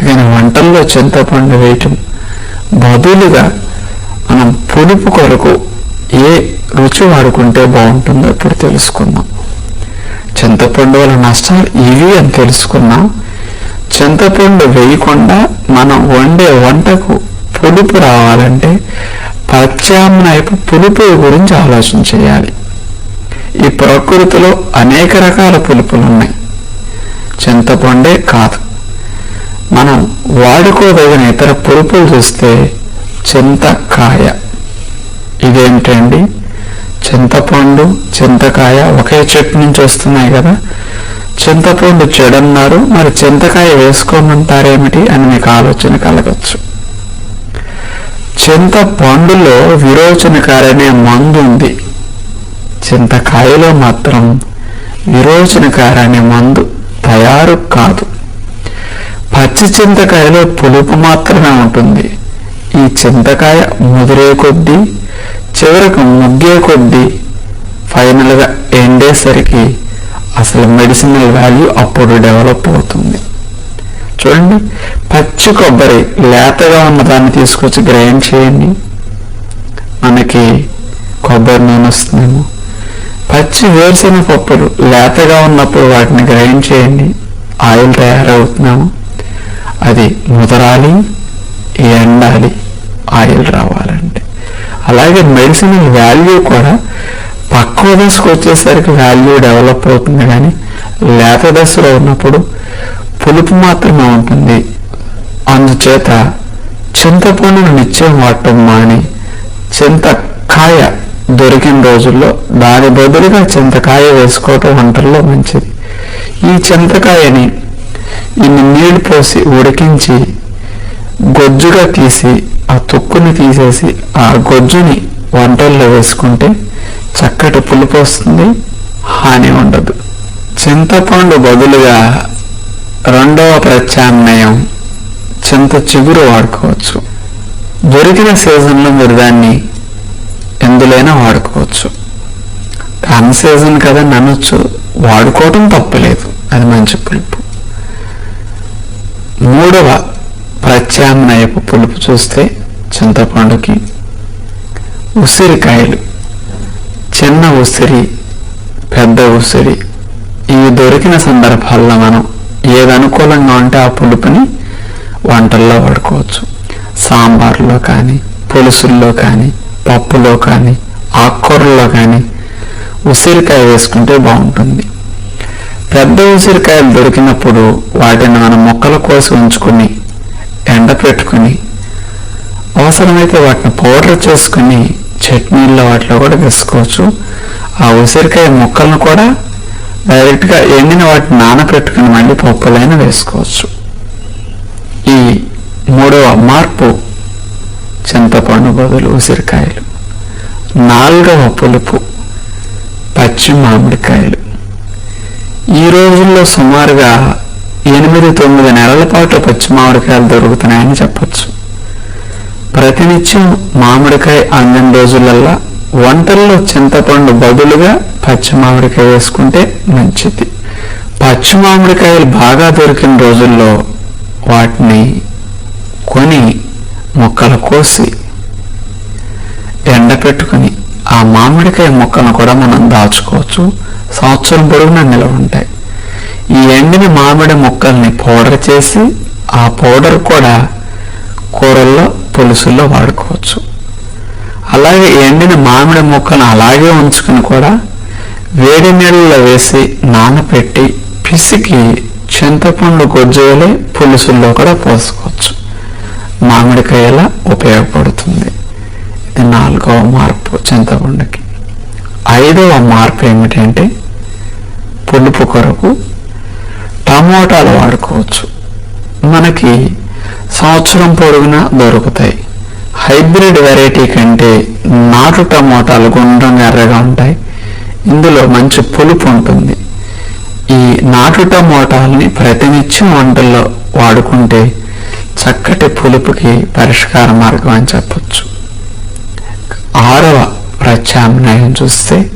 కానీ వంటల్లో చింతపండు వేయటం బదులుగా మనం పులుపు కొరకు ఏ రుచి వాడుకుంటే బాగుంటుందో ఇప్పుడు తెలుసుకుందాం. చింతపండు వల్ల నష్టాలు ఇవి అని తెలుసుకున్నాం చింతపండు వేయకుండా మనం వండే వంటకు పులుపు రావాలంటే ప్రత్యామ్నాయపు పులుపు గురించి ఆలోచన చేయాలి. ఈ ప్రకృతిలో అనేక రకాల పులుపులు ఉన్నాయి. చింతపండే కాదు. మనం వాడుకోదగిన ఇతర పులుపులు చూస్తే చింతకాయ. ఇదేంటండి? చింతపండు చింతకాయ ఒకే చెట్టు నుంచి వస్తున్నాయి కదా. చింతపండు చెడన్నారు మరి చింతకాయ వేసుకోమంటారేమిటి అని మీకు ఆలోచన కలగచ్చు. చింతపండులో విరోచనకారనే మందు ఉంది. చింతకాయలో మాత్రం విరోచనకారనే మందు తయారు కాదు. పచ్చి చింతకాయలో పులుపు మాత్రమే ఉంటుంది. ఈ చింతకాయ ముదిరే కొద్దీ చివరకు ముగ్గే కొద్దీ ఫైనల్గా ఎండేసరికి అసలు మెడిసినల్ వాల్యూ అప్పుడు డెవలప్ అవుతుంది. చూడండి పచ్చి కొబ్బరి లేతగా ఉన్న దాన్ని తీసుకొచ్చి గ్రైండ్ చేయండి. మనకి కొబ్బరి నూనె వస్తుందేమో. పచ్చి వేరుశెనగ పప్పులు లేతగా ఉన్నప్పుడు వాటిని గ్రైండ్ చేయండి. ఆయిల్ తయారవుతున్నాము అది ముదరాలి ఎండాలి ఆయిల్ రావాలంటే. అలాగే మెడిసిన్ వాల్యూ కూడా పక్వ దశకు వచ్చేసరికి వాల్యూ డెవలప్ అవుతుంది కానీ లేత దశలో ఉన్నప్పుడు పులుపు మాత్రమే ఉంటుంది. అందుచేత చింతపండును నిత్యం వాడటం మాని చింతకాయ దొరికిన రోజుల్లో దాని బదులుగా చింతకాయ వేసుకోవటం వంటల్లో మంచిది. ఈ చింతకాయని ఇన్ని నీళ్ళు పోసి ఉడికించి గొజ్జుగా తీసి ఆ తొక్కుని తీసేసి ఆ గొజ్జుని వంటల్లో వేసుకుంటే చక్కటి పులుపు వస్తుంది హాని ఉండదు. చింతపండు బదులుగా రెండవ ప్రత్యామ్నాయం చింత చిగురు వాడుకోవచ్చు. దొరికిన సీజన్లో మీరు దాన్ని ఎందులైనా వాడుకోవచ్చు. అన్ సీజన్ కదా ననొచ్చు వాడుకోవటం తప్పలేదు అది మంచి పులుపు మూడవ వైపు పులుపు చూస్తే చింతపండుకి ఉసిరికాయలు చిన్న ఉసిరి పెద్ద ఉసిరి ఇవి దొరికిన సందర్భాల్లో మనం ఏది అనుకూలంగా ఉంటే ఆ పులుపుని వంటల్లో వాడుకోవచ్చు. సాంబార్లో కానీ పులుసుల్లో కానీ పప్పులో కానీ ఆకుకూరల్లో కానీ ఉసిరికాయ వేసుకుంటే బాగుంటుంది. పెద్ద ఉసిరికాయలు దొరికినప్పుడు వాటిని మనం మొక్కలు కోసి ఉంచుకొని ఎండ పెట్టుకుని అవసరమైతే వాటిని పౌడర్ చేసుకుని చట్నీల్లో వాటిలో కూడా వేసుకోవచ్చు. ఆ ఉసిరికాయ ముక్కలను కూడా డైరెక్ట్గా ఎండిన వాటిని నానపెట్టుకుని మళ్ళీ పప్పులైనా వేసుకోవచ్చు. ఈ మూడవ మార్పు చింతపండు బదులు ఉసిరికాయలు. నాలుగవ పులుపు పచ్చి మామిడికాయలు. ఈ రోజుల్లో సుమారుగా ఎనిమిది తొమ్మిది నెలల పాటు పచ్చి మామిడికాయలు దొరుకుతున్నాయని చెప్పచ్చు. ప్రతినిత్యం మామిడికాయ అందిన రోజులల్లా వంటల్లో చింతపండు బదులుగా పచ్చి మామిడికాయ వేసుకుంటే మంచిది. పచ్చి మామిడికాయలు బాగా దొరికిన రోజుల్లో వాటిని కొని మొక్కలు కోసి ఎండపెట్టుకుని ఆ మామిడికాయ మొక్కను కూడా మనం దాచుకోవచ్చు. సంవత్సరం పొడవునా నిలవ ఉంటాయి. ఈ ఎండిన మామిడి ముక్కల్ని పౌడర్ చేసి ఆ పౌడర్ కూడా కూరల్లో పులుసుల్లో వాడుకోవచ్చు. అలాగే ఎండిన మామిడి ముక్కను అలాగే ఉంచుకుని కూడా వేడి నీళ్ళలో వేసి నానబెట్టి పిసికి చింతపండు గొజ్జులే పులుసుల్లో కూడా పోసుకోవచ్చు. మామిడికాయలా ఉపయోగపడుతుంది. ఇది నాలుగవ మార్పు చింతపండుకి. ఐదవ మార్పు ఏమిటంటే పులుపు కొరకు టమోటాలు వాడుకోవచ్చు. మనకి సంవత్సరం పొడుగునా దొరుకుతాయి. హైబ్రిడ్ వెరైటీ కంటే నాటు టమోటాలు గుండ్రంగా ఎర్రగా ఉంటాయి. ఇందులో మంచి పులుపు ఉంటుంది. ఈ నాటు టమోటాలని ప్రతినిత్యం వంటల్లో వాడుకుంటే చక్కటి పులుపుకి పరిష్కార మార్గం అని చెప్పచ్చు. ఆరవ ప్రత్యామ్నాయం చూస్తే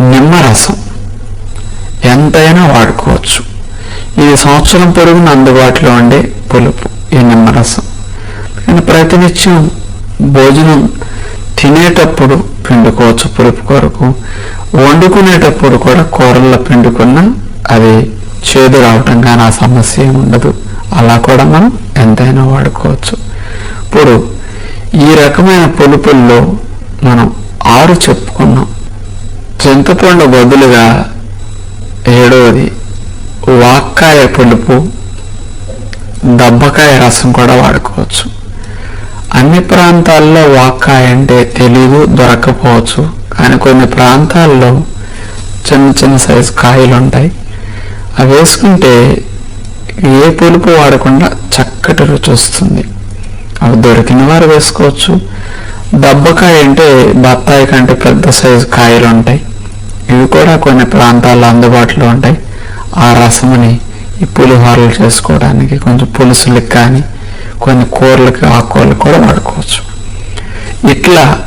నిమ్మరసం ఎంతైనా వాడుకోవచ్చు ఇది సంవత్సరం పొడుగున అందుబాటులో ఉండే పులుపు ఈ నిమ్మరసం. కానీ ప్రతినిత్యం భోజనం తినేటప్పుడు పిండుకోవచ్చు పులుపు కొరకు వండుకునేటప్పుడు కూడా కూరల్లో పిండుకున్నా అది చేదు రావటం కానీ ఆ సమస్య ఏమి ఉండదు. అలా కూడా మనం ఎంతైనా వాడుకోవచ్చు. ఇప్పుడు ఈ రకమైన పులుపుల్లో మనం ఆరు చెప్పుకున్నాం. చింతపండు బదులుగా ఏడవది పులుపు దబ్బకాయ రసం కూడా వాడుకోవచ్చు. అన్ని ప్రాంతాల్లో వాక్కాయ అంటే తెలీదు దొరకపోవచ్చు. కానీ కొన్ని ప్రాంతాల్లో చిన్న చిన్న సైజు కాయలు ఉంటాయి. అవి వేసుకుంటే ఏ పులుపు వాడకుండా చక్కటి రుచి వస్తుంది. అవి దొరికిన వారు వేసుకోవచ్చు. దబ్బకాయ అంటే బత్తాయి కంటే పెద్ద సైజు కాయలు ఉంటాయి. ఇవి కూడా కొన్ని ప్రాంతాల్లో అందుబాటులో ఉంటాయి. ఆ రసముని ఈ పులిహోరలు చేసుకోవడానికి కొంచెం పులుసులకు కానీ కొన్ని కూరలకి ఆకుకూరలకు కూడా వాడుకోవచ్చు. ఇట్లా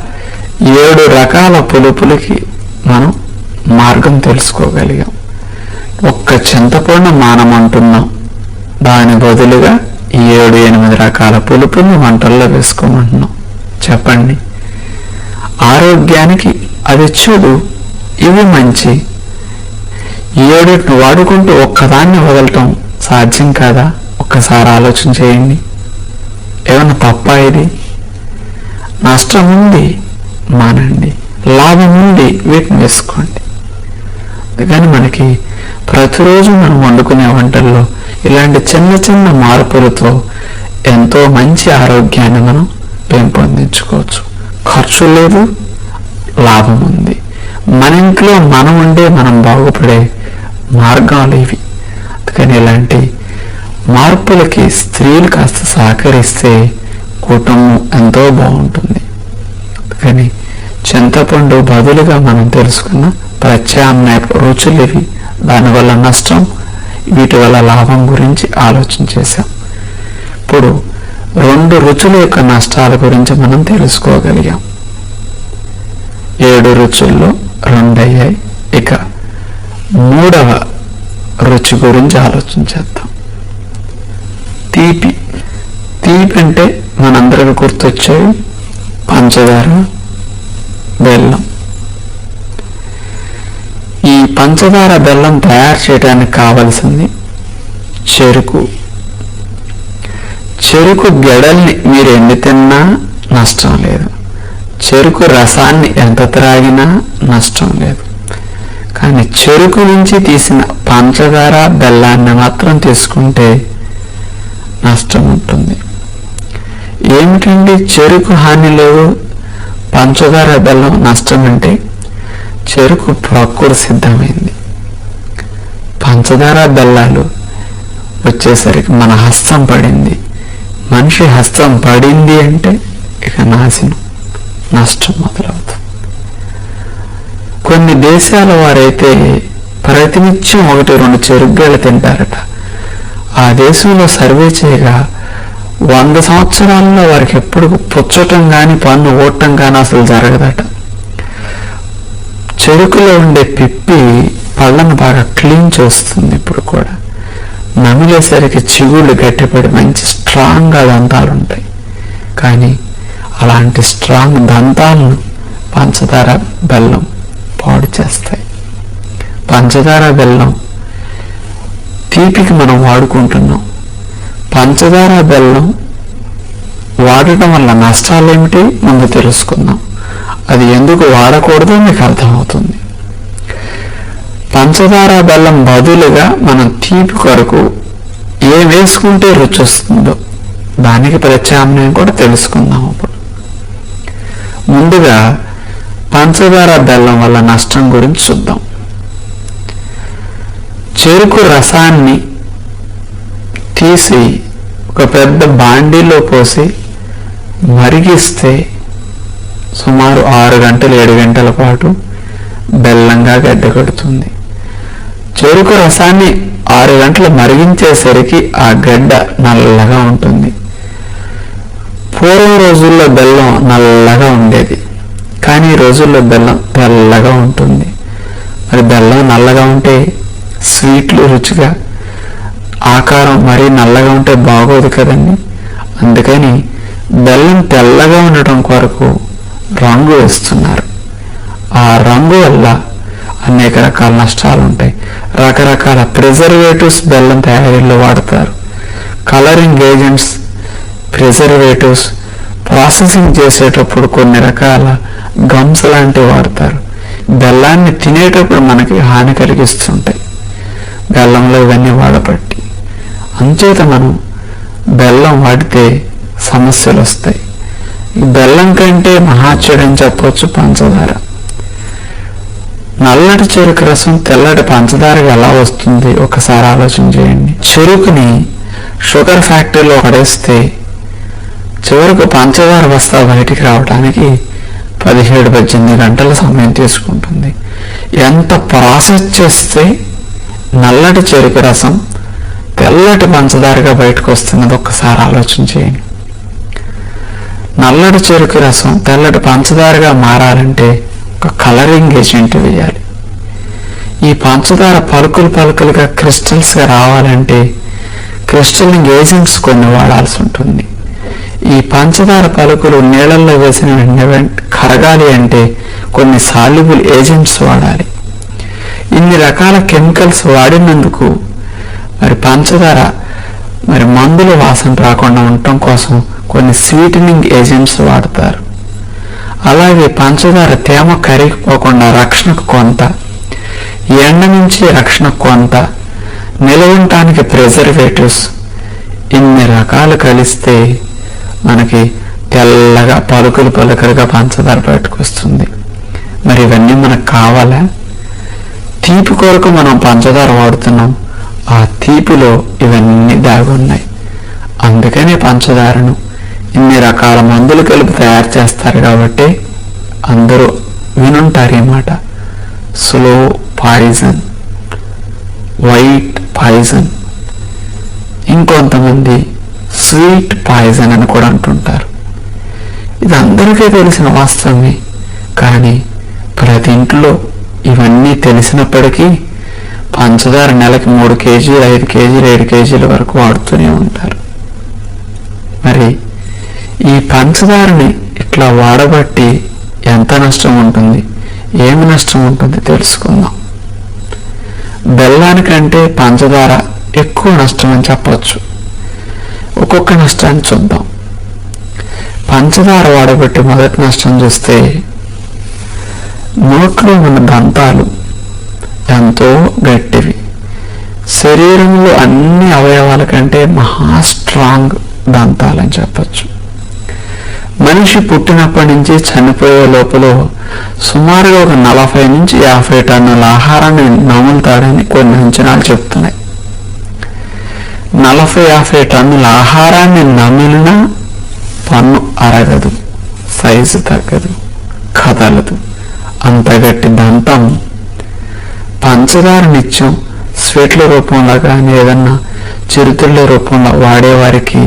ఏడు రకాల పులుపులకి మనం మార్గం తెలుసుకోగలిగాం. ఒక్క చింతపండు మానమంటున్నాం దాని బదులుగా ఈ ఏడు ఎనిమిది రకాల పులుపుని వంటల్లో వేసుకోమంటున్నాం. చెప్పండి. ఆరోగ్యానికి అది చెడు ఇవి మంచి ఏడుని వాడుకుంటూ ఒక్కదాన్ని వదలటం సాధ్యం కాదా? ఒక్కసారి ఆలోచన చేయండి. ఏమన్నా తప్ప ఇది? నష్టం ఉంది మానండి. లాభం ఉంది వీటిని వేసుకోండి. కానీ మనకి ప్రతిరోజు మనం వండుకునే వంటల్లో ఇలాంటి చిన్న చిన్న మార్పులతో ఎంతో మంచి ఆరోగ్యాన్ని మనం పెంపొందించుకోవచ్చు. ఖర్చు లేదు లాభం ఉంది. మన ఇంట్లో మనం ఉండే మనం బాగుపడే మార్గాలు ఇవి. అందుకని ఇలాంటి మార్పులకి స్త్రీలు కాస్త సహకరిస్తే కుటుంబం ఎంతో బాగుంటుంది. అందుకని చింతపండు బదులుగా మనం తెలుసుకున్న ప్రత్యామ్నాయ రుచులు ఇవి. దానివల్ల నష్టం వీటి వల్ల లాభం గురించి ఆలోచన చేశాం. ఇప్పుడు రెండు రుచుల యొక్క నష్టాల గురించి మనం తెలుసుకోగలిగాం. ఏడు రుచుల్లో రెండయ్యాయి. ఇక మూడవ రుచి గురించి ఆలోచన చేద్దాం. తీపి. తీపి అంటే మనందరికీ గుర్తొచ్చేవి పంచదార బెల్లం. ఈ పంచదార బెల్లం తయారు చేయడానికి కావలసింది చెరుకు. చెరుకు గెడల్ని మీరు ఎన్ని తిన్నా నష్టం లేదు. చెరుకు రసాన్ని ఎంత త్రాగినా నష్టం లేదు. కానీ చెరుకు నుంచి తీసిన పంచదార బెల్లాన్ని మాత్రం తీసుకుంటే నష్టం ఉంటుంది. ఏమిటండి చెరుకు హాని లేదు? పంచదార బెల్లం నష్టం అంటే చెరుకు ప్రకృతి సిద్ధమైంది. పంచదార బెల్లాలు వచ్చేసరికి మన హస్తం పడింది. మనిషి హస్తం పడింది అంటే ఇక నాశనం నష్టం మొదలవుతుంది. కొన్ని దేశాల వారైతే ప్రతినిత్యం ఒకటి రెండు చెరుగ్గాయలు తింటారట. ఆ దేశంలో సర్వే చేయగా వంద సంవత్సరాల్లో వారికి ఎప్పుడు పుచ్చటం కానీ పన్ను ఓటం కానీ అసలు జరగదట. చెరుకులో ఉండే పిప్పి పళ్ళను బాగా క్లీన్ చేస్తుంది ఇప్పుడు కూడా. నమిలేసరికి చిగుళ్ళు గట్టిపడి మంచి స్ట్రాంగ్గా దంతాలు ఉంటాయి కానీ అలాంటి స్ట్రాంగ్ దంతాలను పంచదార బెల్లం పాడు చేస్తాయి. పంచదార బెల్లం తీపికి మనం వాడుకుంటున్నాం. పంచదార బెల్లం వాడటం వల్ల నష్టాలు ఏమిటి ముందు తెలుసుకుందాం. అది ఎందుకు వాడకూడదో మీకు అర్థమవుతుంది. పంచదార బెల్లం బదులుగా మనం తీపి కొరకు ఏం వేసుకుంటే రుచి వస్తుందో దానికి ప్రత్యామ్నాయం కూడా తెలుసుకుందాం ఇప్పుడు ముందుగా పంచదార బెల్లం వల్ల నష్టం గురించి చూద్దాం. చెరుకు రసాన్ని తీసి ఒక పెద్ద బాండీలో పోసి మరిగిస్తే సుమారు ఆరు గంటలు ఏడు గంటల పాటు బెల్లంగా గడ్డ కడుతుంది. చెరుకు రసాన్ని ఆరు గంటలు మరిగించేసరికి ఆ గడ్డ నల్లగా ఉంటుంది. పూర్వం రోజుల్లో బెల్లం నల్లగా ఉండేది. కానీ ఈ రోజుల్లో బెల్లం తెల్లగా ఉంటుంది. మరి బెల్లం నల్లగా ఉంటే స్వీట్లు రుచిగా ఆకారం మరీ నల్లగా ఉంటే బాగోదు కదండి. అందుకని బెల్లం తెల్లగా ఉండటం కొరకు రంగు వేస్తున్నారు. ఆ రంగు వల్ల అనేక రకాల నష్టాలు ఉంటాయి. రకరకాల ప్రిజర్వేటివ్స్ బెల్లం తయారీలో వాడతారు. కలరింగ్ ఏజెంట్స్ ప్రిజర్వేటివ్స్ ప్రాసెసింగ్ చేసేటప్పుడు కొన్ని రకాల గమ్స్ లాంటివి వాడతారు. బెల్లాన్ని తినేటప్పుడు మనకి హాని కలిగిస్తుంటాయి. బెల్లంలో ఇవన్నీ వాడబట్టి. అంచేత మనం బెల్లం వాడితే సమస్యలు వస్తాయి. ఈ బెల్లం కంటే మహాచ్యుడని చెప్పవచ్చు పంచదార. నల్లటి చెరుకు రసం తెల్లటి పంచదారగా ఎలా వస్తుంది? ఒకసారి ఆలోచన చేయండి. చెరుకుని షుగర్ ఫ్యాక్టరీలో పడేస్తే చివరకు పంచదార బస్తా బయటికి రావడానికి పదిహేడు పద్దెనిమిది గంటల సమయం తీసుకుంటుంది. ఎంత ప్రాసెస్ చేస్తే నల్లటి చెరుకు రసం తెల్లటి పంచదారగా బయటకు వస్తున్నది ఒక్కసారి ఆలోచన చేయండి. నల్లటి చెరుకు రసం తెల్లటి పంచదారగా మారాలంటే ఒక కలరింగ్ ఏజెంట్ వేయాలి. ఈ పంచదార పలుకులు పలుకులుగా క్రిస్టల్స్గా రావాలంటే క్రిస్టలింగ్ ఏజెంట్స్ కొన్ని వాడాల్సి ఉంటుంది. ఈ పంచదార పలుకులు నీళ్ళల్లో వేసిన వెంటనే కరగాలి అంటే కొన్ని సాల్యుబుల్ ఏజెంట్స్ వాడాలి. ఇన్ని రకాల కెమికల్స్ వాడినందుకు మరి పంచదార మరి మందుల వాసన రాకుండా ఉండటం కోసం కొన్ని స్వీటనింగ్ ఏజెంట్స్ వాడతారు. అలాగే పంచదార తేమ కరిగిపోకుండా రక్షణకు కొంత ఎండ నుంచి రక్షణ కొంత నిలవటానికి ప్రిజర్వేటివ్స్ ఇన్ని రకాలు కలిస్తే మనకి తెల్లగా పలుకులు పలుకలుగా పంచదార బయటకు వస్తుంది మరి ఇవన్నీ మనకు కావాలా? తీపి కొరకు మనం పంచదార వాడుతున్నాం. ఆ తీపిలో ఇవన్నీ దాగున్నాయి. అందుకనే పంచదారను ఇన్ని రకాల మందులు కలిపి తయారు చేస్తారు కాబట్టి అందరూ వినుంటారు ఈ మాట. స్లో పాయిజన్ వైట్ పాయిజన్ ఇంకొంతమంది స్వీట్ పాయిజన్ అని కూడా అంటుంటారు. ఇది అందరికీ తెలిసిన వాస్తవమే. కానీ ప్రతి ఇంట్లో ఇవన్నీ తెలిసినప్పటికీ పంచదార నెలకి మూడు కేజీలు ఐదు కేజీలు ఏడు కేజీల వరకు వాడుతూనే ఉంటారు. మరి ఈ పంచదారని ఇట్లా వాడబట్టి ఎంత నష్టం ఉంటుంది? ఏమి నష్టం ఉంటుంది తెలుసుకుందాం. బెల్లానికంటే పంచదార ఎక్కువ నష్టం అని చెప్పవచ్చు ఒక్కొక్క నష్టాన్ని చూద్దాం. పంచదార వాడబెట్టి మొదటి నష్టం చూస్తే నోట్లో ఉన్న దంతాలు ఎంతో గట్టివి. శరీరంలో అన్ని అవయవాల కంటే మహా స్ట్రాంగ్ దంతాలని చెప్పచ్చు. మనిషి పుట్టినప్పటి నుంచి చనిపోయే లోపల సుమారుగా ఒక నలభై నుంచి యాభై టన్నుల ఆహారాన్ని నములుతాడని కొన్ని అంచనాలు చెప్తున్నాయి. నలభై యాభై టన్నుల ఆహారాన్ని నమిలినా పన్ను అరగదు సైజు తగ్గదు కదలదు. అంత గట్టి దంతం. పంచదార నిత్యం స్వీట్ల రూపంలో కానీ ఏదన్నా చిరుతిళ్ళ రూపంలో వాడేవారికి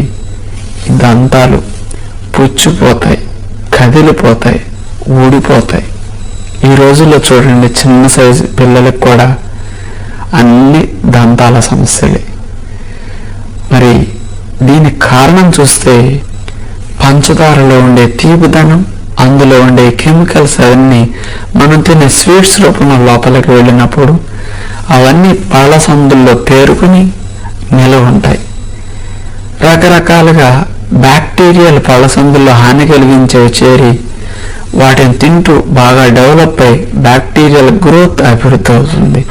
ఈ దంతాలు పుచ్చిపోతాయి కదిలిపోతాయి ఊడిపోతాయి. ఈ రోజుల్లో చూడండి చిన్న సైజు పిల్లలకు కూడా అన్ని దంతాల సమస్యలే. మరి దీనికి కారణం చూస్తే పంచదారలో ఉండే తీపిదనం అందులో ఉండే కెమికల్స్ అవన్నీ మనం తినే స్వీట్స్ రూపంలో లోపలికి వెళ్ళినప్పుడు అవన్నీ పాలసందుల్లో పేరుకుని నిలవ ఉంటాయి. రకరకాలుగా బ్యాక్టీరియాలు పాలసందుల్లో హాని కలిగించేవి చేరి వాటిని తింటూ బాగా డెవలప్ అయి బ్యాక్టీరియల్ గ్రోత్ అభివృద్ధి అవుతుంది.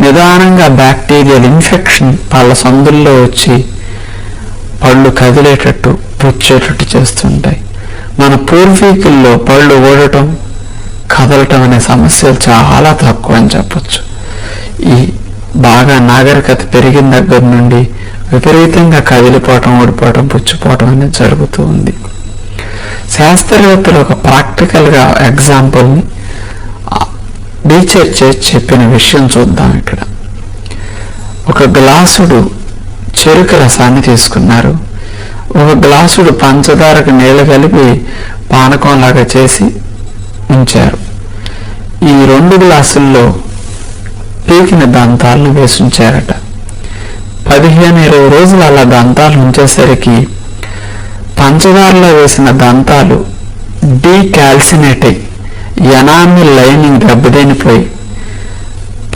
నిదానంగా బ్యాక్టీరియల్ ఇన్ఫెక్షన్ పళ్ళ సందుల్లో వచ్చి పళ్ళు కదిలేటట్టు పుచ్చేటట్టు చేస్తుంటాయి. మన పూర్వీకుల్లో పళ్ళు ఓడటం కదలటం అనే సమస్యలు చాలా తక్కువ అని చెప్పచ్చు. ఈ బాగా నాగరికత పెరిగిన దగ్గర నుండి విపరీతంగా కదిలిపోవటం ఓడిపోవటం పుచ్చిపోవటం అనేది జరుగుతూ ఉంది. శాస్త్రవేత్తలు ఒక ప్రాక్టికల్గా ఎగ్జాంపుల్ని టీచర్ చేసి చెప్పిన విషయం చూద్దాం ఇక్కడ. ఒక గ్లాసుడు చెరుకు రసాన్ని తీసుకున్నారు. ఒక గ్లాసుడు పంచదారకు నీళ్ళు కలిపి పానకంలాగా చేసి ఉంచారు. ఈ రెండు గ్లాసుల్లో పీకిన దంతాలను వేసి ఉంచారట. పదిహేను ఇరవై రోజులు అలా దంతాలు ఉంచేసరికి పంచదారలో వేసిన దంతాలు డీకాల్సినేట్ ఎనామి లైనింగ్ దెబ్బతినిపోయి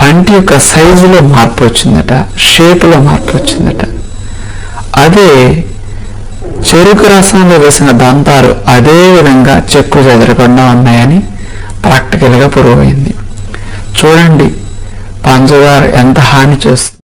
పంటి యొక్క సైజులో మార్పు వచ్చిందట షేపులో మార్పు వచ్చిందట. అదే చెరుకు రసంలో వేసిన దంతాలు అదే విధంగా చెక్కు చెదరకుండా ఉన్నాయని ప్రాక్టికల్గా ప్రూవ్ చూడండి పంచదార ఎంత హాని చేస్తుంది.